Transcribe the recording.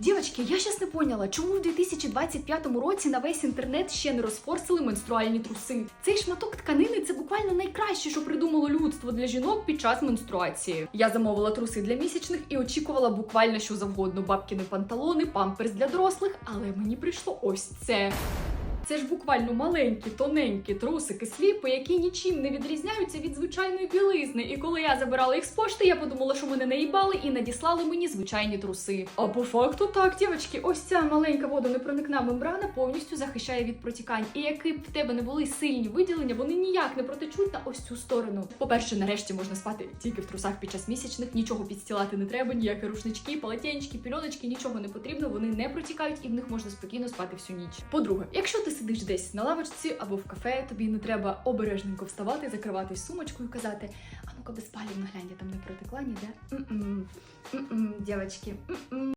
Дівчатки, я щас не поняла, чому в 2025 році на весь інтернет ще не розфорсили менструальні труси. Цей шматок тканини це буквально найкраще, що придумало людство для жінок під час менструації. Я замовила труси для місячних і очікувала буквально що завгодно: бабкіни панталони, памперс для дорослих, але мені прийшло ось це. Це ж буквально маленькі, тоненькі трусики сліпи, які нічим не відрізняються від звичайної білизни. І коли я забирала їх з пошти, я подумала, що мене наїбали і надіслали мені звичайні труси. А по факту так, дівчатки, ось ця маленька водонепроникна мембрана повністю захищає від протікань. І які б в тебе не були сильні виділення, вони ніяк не протечуть на ось цю сторону. По-перше, нарешті можна спати тільки в трусах під час місячних, нічого підстілати не треба, ніякі рушнички, полотенчики, пільоночки, нічого не потрібно, вони не протікають і в них можна спокійно спати всю ніч. По-друге, якщо ти сидиш десь на лавочці або в кафе, тобі не треба обережненько вставати, закриватись сумочкою і казати: а ну-ка без палів наглянь, я там не протекла ніде. М-м, м-м, дівчатки.